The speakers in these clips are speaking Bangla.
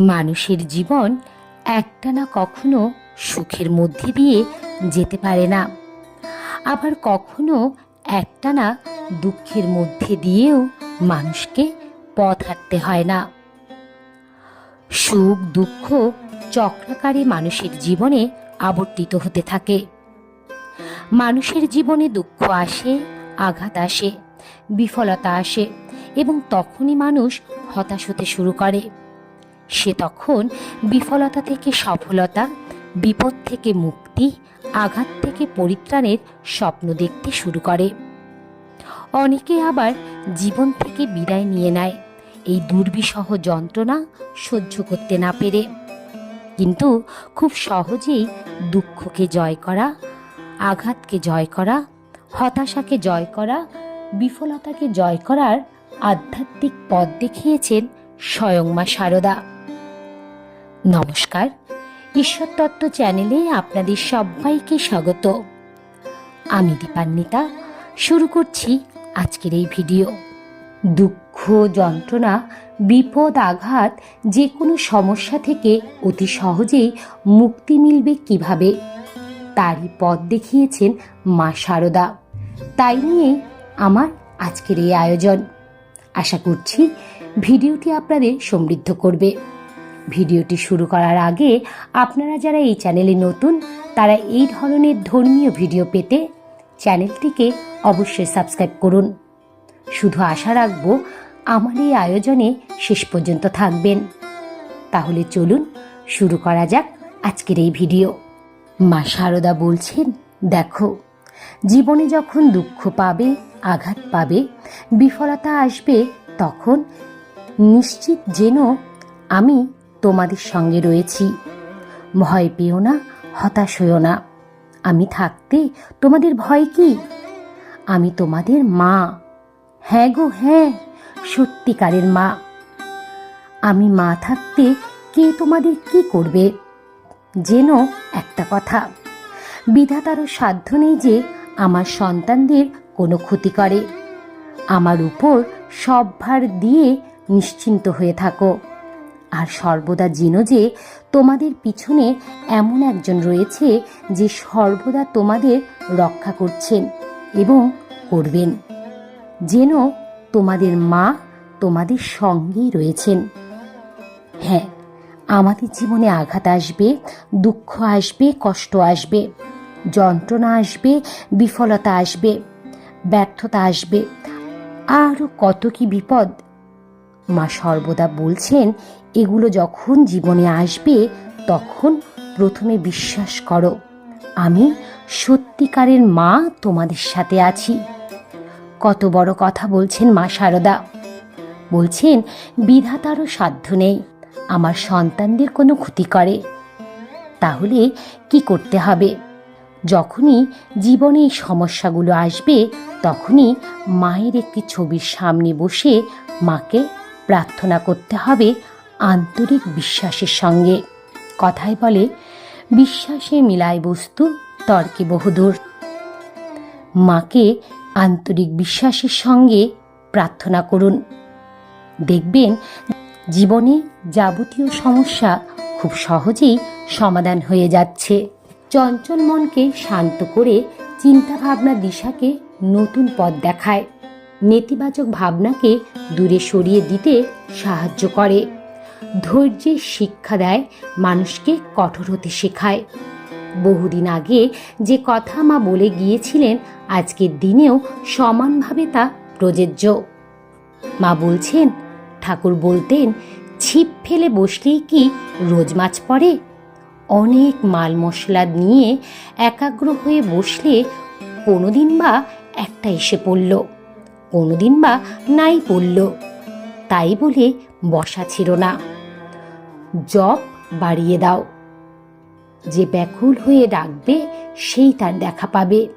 মানুষের জীবন একটা না কখনো সুখের মধ্যে দিয়ে যেতে পারে না। আবার কখনো একটা না দুঃখের মধ্যে দিয়েও মানুষকে পথ হাঁটতে হয় না। সুখ, দুঃখ চক্রাকারে মানুষের জীবনে আবর্তিত হতে থাকে। মানুষের জীবনে দুঃখ আসে, আঘাত আসে, বিফলতা আসে এবং তখনই মানুষ হতাশ হতে শুরু করে। সে তখন বিফলতা থেকে সফলতা, বিপদ থেকে মুক্তি, আঘাত থেকে পরিত্রাণের স্বপ্ন দেখতে শুরু করে। অনেকে আবার জীবন থেকে বিদায় নিয়ে নেয়। এই দুর্বিষহ যন্ত্রণা সহ্য করতে না পেরে। কিন্তু খুব সহজেই দুঃখকে জয় করা, আঘাতকে জয় করা, হতাশাকে জয় করা, বিফলতাকে জয় করার আধ্যাত্মিক পথ দেখিয়েছেন স্বয়ং মা শারদা নমস্কার। ঈশ্বর তত্ত্ব চ্যানেলে আপনাদের সবাইকে স্বাগত। আমি দীপান্বিতা, শুরু করছি আজকের এই ভিডিও। দুঃখ, যন্ত্রণা, বিপদ, আঘাত যে কোনো সমস্যা থেকে অতি সহজেই মুক্তি মিলবে কীভাবে? তারই পথ দেখিয়েছেন মা শারদা তাই নিয়ে আমার আজকের এই আয়োজন। আশা করছি ভিডিওটি আপনাদের সমৃদ্ধ করবে। ভিডিওটি শুরু করার আগে আপনারা যারা এই চ্যানেলে নতুন, তারা এই ধরনের ধর্মীয় ভিডিও পেতে চ্যানেলটিকে অবশ্যই সাবস্ক্রাইব করুন। শুধু আশা রাখব, আমার এই আয়োজনে শেষ পর্যন্ত থাকবেন। তাহলে চলুন শুরু করা যাক আজকের এই ভিডিও। মা শারদা বলছেন, দেখো, জীবনে যখন দুঃখ পাবে, আঘাত পাবে, বিফলতা আসবে, তখন নিশ্চিত যেন আমি তোমাদের সঙ্গে রয়েছি। ভয় পেও না, হতাশ হইও না। আমি থাকতে তোমাদের ভয় কি? আমি তোমাদের মা। হ্যাঁ গো হ্যাঁ সত্যিকারের মা। আমি মা থাকতে কে তোমাদের কি করবে? যেন একটা কথা, বিধাতারও সাধ্য নেই যে আমার সন্তানদের কোনো ক্ষতি করে। আমার উপর সব ভার দিয়ে নিশ্চিন্ত হয়ে থাকো। আর সর্বদা জেনো যে তোমাদের পিছনে এমন একজন রয়েছে যে সর্বদা তোমাদের রক্ষা করছেন এবং করবেন। যেন তোমাদের মা তোমাদের সঙ্গেই রয়েছেন। হ্যাঁ আমাদের জীবনে আঘাত আসবে, দুঃখ আসবে, কষ্ট আসবে, যন্ত্রণা আসবে, বিফলতা আসবে, ব্যর্থতা আসবে। আরও কত কি বিপদ? মা সর্বদা বলছেন এগুলো যখন জীবনে আসবে, তখন প্রথমে বিশ্বাস করো, আমি সত্যিকারের মা তোমাদের সাথে আছি। কত বড় কথা বলছেন মা সারদা। বলছেন, বিধাতারও সাধ্য নেই, আমার সন্তানদের কোনো ক্ষতি করে। তাহলে কি করতে হবে? যখনই জীবনে এই সমস্যাগুলো আসবে, তখনই মায়ের একটি ছবির সামনে বসে মাকে প্রার্থনা করতে হবে আন্তরিক বিশ্বাসের সঙ্গে। কথায় বলে, বিশ্বাসে মিলায় বস্তু, তর্কে বহুদূর। মাকে আন্তরিক বিশ্বাসের সঙ্গে প্রার্থনা করুন। দেখবেন, জীবনে যাবতীয় সমস্যা খুব সহজেই সমাধান হয়ে যাচ্ছে। চঞ্চল মনকে শান্ত করে চিন্তা ভাবনা দিশাকে নতুন পথ দেখায়। নেতিবাচক ভাবনাকে দূরে সরিয়ে দিতে সাহায্য করে। ধৈর্যের শিক্ষা দেয়, মানুষকে কঠোর হতে শেখায়। বহুদিন আগে যে কথা মা বলে গিয়েছিলেন, আজকের দিনেও সমানভাবে তা প্রযোজ্য। মা বলছেন, ঠাকুর বলতেন, ছিপ ফেলে বসলেই কি রোজ মাছ পড়ে? অনেক মাল মশলা নিয়ে একাগ্র হয়ে বসলে কোনোদিন বা একটা এসে পড়ল, কোনোদিন বা নাই পড়ল। তাই বলে বসা ছিল না। জব বাড়িয়ে দাও। যে ব্যাকুল হয়ে ডাকবে, সেই তার দেখা পাবে।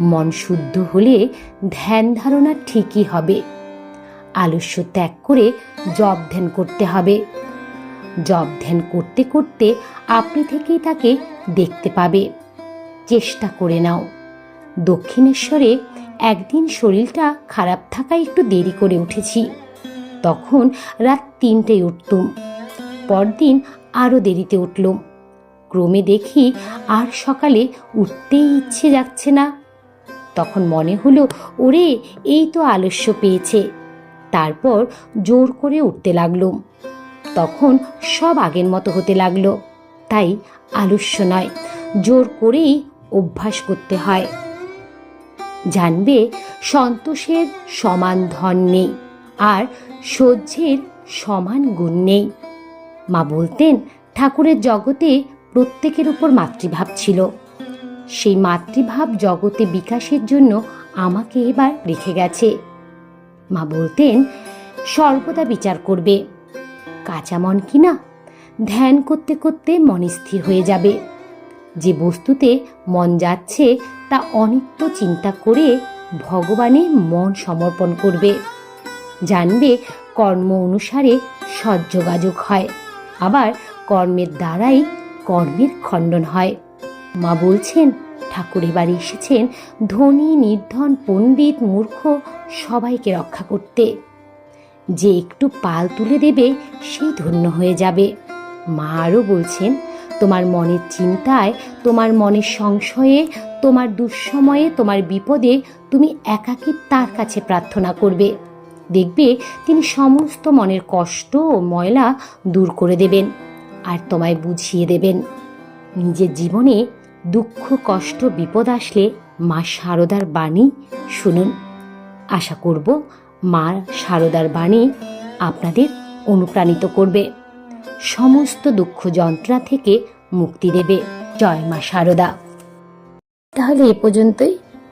মন শুদ্ধ হলে ধ্যান ধারণা ঠিকই হবে। আলস্য ত্যাগ করে জব ধ্যান করতে হবে। জব ধ্যান করতে করতে আপনি থেকেই তাকে দেখতে পাবে। চেষ্টা করে নাও। দক্ষিণেশ্বরে একদিন শরীরটা খারাপ থাকায় একটু দেরি করে উঠেছি। তখন রাত তিনটেয় উঠতুম। পরদিন আরও দেরিতে উঠলুম ক্রমে দেখি আর সকালে উঠতেই ইচ্ছে যাচ্ছে না। তখন মনে হলো, ওরে, এই তো আলস্য পেয়েছে। তারপর জোর করে উঠতে লাগলুম তখন সব আগের মতো হতে লাগল। তাই আলস্য নয়, জোর করেই অভ্যাস করতে হয়। জানবে, সন্তোষের সমান ধন নেই আর সহ্যের সমান গুণ নেই। মা বলতেন, ঠাকুরের জগতে প্রত্যেকের উপর মাতৃভাব ছিল। সেই মাতৃভাব জগতে বিকাশের জন্য আমাকে এবার রেখে গেছে। মা বলতেন, সর্বদা বিচার করবে। কাঁচা মন কিনা, ধ্যান করতে করতে মন স্থির হয়ে যাবে। যে বস্তুতে মন যাচ্ছে, তা অনিত্য চিন্তা করে ভগবানে মন সমর্পণ করবে। জানবে কর্ম অনুসারে সৎযোগাযোগ হয়। আবার কর্মের দ্বারাই কর্মের খণ্ডন হয়। মা বলছেন ঠাকুর এবার এসেছেন ধনী, নির্ধন, পণ্ডিত, মূর্খ, সবাইকে রক্ষা করতে। যে একটু পাল তুলে দেবে সেই ধন্য হয়ে যাবে। মা আরও বলছেন, তোমার মনের চিন্তায়, তোমার মনের সংশয়ে, তোমার দুঃসময়ে, তোমার বিপদে তুমি একাকী তার কাছে প্রার্থনা করবে। দেখবে তিনি সমস্ত মনের কষ্ট ও ময়লা দূর করে দেবেন আর তোমায় বুঝিয়ে দেবেন। নিজের জীবনে দুঃখ, কষ্ট, বিপদ আসলে মা শারদার বাণী শুনুন। আশা করব মা শারদার বাণী আপনাদের অনুপ্রাণিত করবে। সমস্ত দুঃখ যন্ত্রণা থেকে মুক্তি দেবে। জয় মা শারদা তাহলে এ পর্যন্তই।